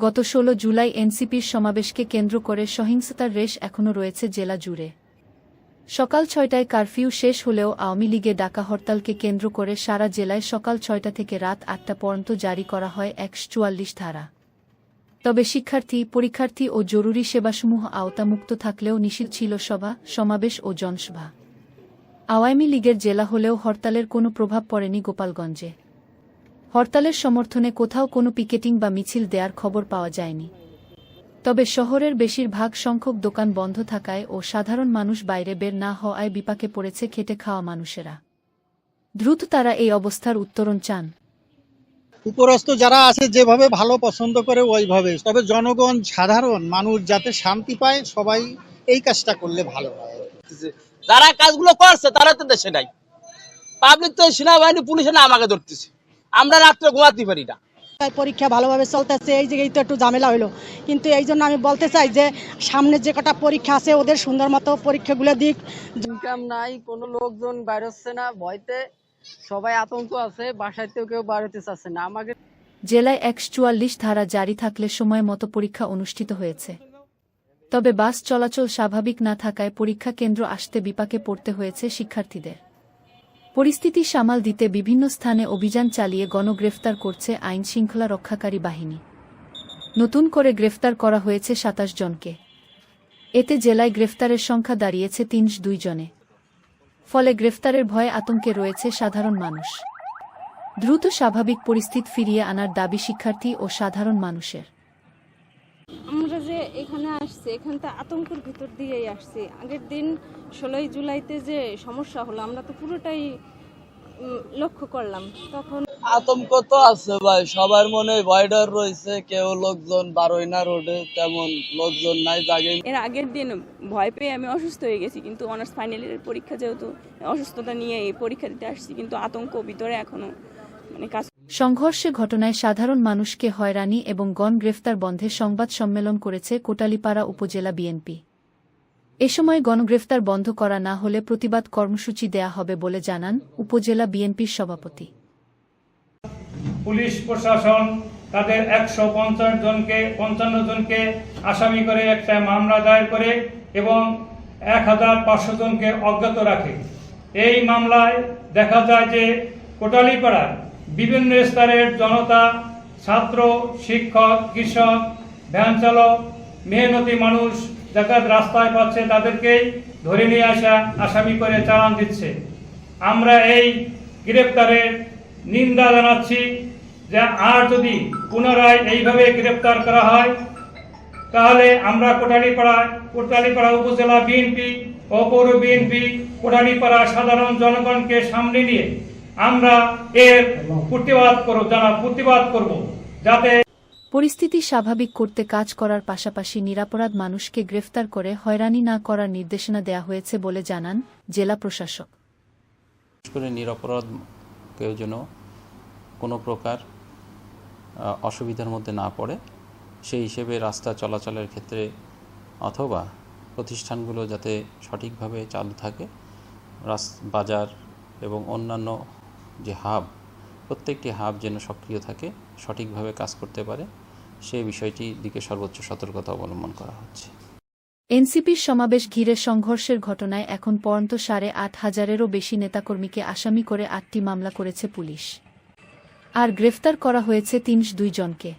গত ১৬ জুলাই এনসিপির সমাবেশকে কেন্দ্র করে সহিংসতার রেশ এখনও রয়েছে জেলা জুড়ে। সকাল ছয়টায় কারফিউ শেষ হলেও আওয়ামী লীগে ডাকা হরতালকে কেন্দ্র করে সারা জেলায় সকাল ছয়টা থেকে রাত আটটা পর্যন্ত জারি করা হয় একশ চুয়াল্লিশ ধারা। তবে শিক্ষার্থী, পরীক্ষার্থী ও জরুরি সেবাসমূহ আওতামুক্ত থাকলেও নিষিদ্ধ ছিল সভা, সমাবেশ ও জনসভা। আওয়ামী লীগের জেলা হলেও হরতালের কোনো প্রভাব পড়েনি গোপালগঞ্জে। হরতালের সমর্থনে কোথাও কোনো পিকেটিং বা মিছিল দেয়ার খবর পাওয়া যায়নি। তবে শহরের বেশিরভাগ সংখ্যক দোকান বন্ধ থাকায় ও সাধারণ মানুষ বাইরে বের না হওয়ায় বিপাকে পড়েছে খেটে খাওয়া মানুষেরা। দ্রুত তারা এই অবস্থার উত্তরণ চান। উপরস্থ যারা আছে যেভাবে ভালো পছন্দ করে ওইভাবে তবে জনগণ সাধারণ মানুষ যাতে শান্তি পায় সবাই এই কাজটা করলে ভালো হয়। যারা কাজগুলো করছে তারা তো দেশে নাই। পাবলিক তো সেনাবাহিনী পুলিশে না আমাকে ধরতেছে। আমরা রাত্রে ঘুমাতে পারি না। পরীক্ষা ভালোভাবে চলতেছে এই জায়গায় তো একটু ঝামেলা হলো কিন্তু এই জন্য আমি বলতে চাই যে সামনে যে কটা পরীক্ষা আছে ওদের সুন্দর মতো পরীক্ষাগুলো দিক। ইনকাম নাই কোনো লোকজন বাইর হচ্ছে না ভয়তে সবাই আতঙ্ক আছে বাসায়তেও কেউ বাইর হতে চাচ্ছে না। আমাকে জেলায় একশ চুয়াল্লিশ ধারা জারি থাকলে সময় মতো পরীক্ষা অনুষ্ঠিত হয়েছে। তবে বাস চলাচল স্বাভাবিক না থাকায় পরীক্ষা কেন্দ্র আসতে বিপাকে পড়তে হয়েছে শিক্ষার্থীদের। পরিস্থিতি সামাল দিতে বিভিন্ন স্থানে অভিযান চালিয়ে গণগ্রেফতার করছে আইন শৃঙ্খলা রক্ষাকারী বাহিনী। নতুন করে গ্রেফতার করা হয়েছে সাতাশ জনকে। এতে জেলায় গ্রেফতারের সংখ্যা দাঁড়িয়েছে তিনশ দুই জনে। ফলে গ্রেফতারের ভয়ে আতঙ্কে রয়েছে সাধারণ মানুষ। দ্রুত স্বাভাবিক পরিস্থিতি ফিরিয়ে আনার দাবি শিক্ষার্থী ও সাধারণ মানুষের। আমরা যে এখানে আসছি এখানটা আতঙ্কের ভিতর দিয়েই আসছি। আগের দিন ষোলোই জুলাইতে যে সমস্যা হলো আমরা তো পুরোটাই লক্ষ্য করলাম। তখন আতঙ্ক তো আছে ভাই সবার মনে ভয় ডর রয়েছে কেউ লোকজন বারোই না রোডে তেমন লোকজন নাই জাগে। এর আগের দিন ভয় পেয়ে আমি অসুস্থ হয়ে গেছি কিন্তু অনার্স ফাইনাল ইয়ারের পরীক্ষা যেহেতু অসুস্থতা নিয়ে এই পরীক্ষা দিতে আসছি কিন্তু আতঙ্ক ভিতরে এখনও মানে কাজ সংঘর্ষে ঘটনায় সাধারণ মানুষকে হয়রানি এবং গণ গ্রেফতার বন্ধে সংবাদ সম্মেলন করেছে কোটালীপাড়া উপজেলা বিএনপি। এ সময় গণগ্রেফতার বন্ধ করা না হলে প্রতিবাদ কর্মসূচি দেয়া হবে বলে জানান উপজেলা বিএনপির সভাপতি। পুলিশ প্রশাসন তাদের একশো পঞ্চাশ জনকে, পঞ্চান্ন জনকে আসামি করে একটা মামলা দায়ের করে এবং এক হাজার পাঁচশো জনকে অজ্ঞাত রাখে। এই মামলায় দেখা যায় যে কোটালীপাড়ার বিভিন্ন স্তরের জনতা, ছাত্র, শিক্ষক, কৃষক, ভ্যান চালক, মেহনতি মানুষ যারা রাস্তায় পাচ্ছে তাদেরকেই ধরে নিয়ে আসা আসামি করে চালান দিচ্ছে। আমরা এই গ্রেপ্তারের নিন্দা জানাচ্ছি যে আর যদি পুনরায় এইভাবে গ্রেপ্তার করা হয়, তাহলে আমরা কোটালীপাড়া কোটালীপাড়া উপজেলা বিএনপি ও পৌর বিএনপি কোটালীপাড়া সাধারণ জনগণকে সামনে নিয়ে আমরা এর প্রতিবাদ করব জানা প্রতিবাদ করব যাতে পরিস্থিতি স্বাভাবিক করতে কাজ করার পাশাপাশি নিরাপরাধ মানুষকে গ্রেফতার করে হয়রানি না করার নির্দেশনা দেয়া হয়েছে বলে জানান জেলা প্রশাসক। করে নিরপরাধ কেউ যেন কোনো প্রকার অসুবিধার মধ্যে না পড়ে সেই হিসেবে রাস্তা চলাচলের ক্ষেত্রে অথবা প্রতিষ্ঠানগুলো যাতে সঠিকভাবে চালু থাকে রাস বাজার এবং অন্যান্য যে হাব, প্রত্যেকটি হাব যেন সক্রিয় থাকে, সঠিকভাবে কাজ করতে পারে সেই বিষয়টির দিকে সর্বোচ্চ সতর্কতা অবলম্বন করা হচ্ছে। এনসিপির সমাবেশ ঘিরে সংঘর্ষের ঘটনায় এখন পর্যন্ত সাড়ে আট হাজারেরও বেশি নেতাকর্মীকে আসামি করে আটটি মামলা করেছে পুলিশ। আর গ্রেফতার করা হয়েছে তিনশ দুই জনকে।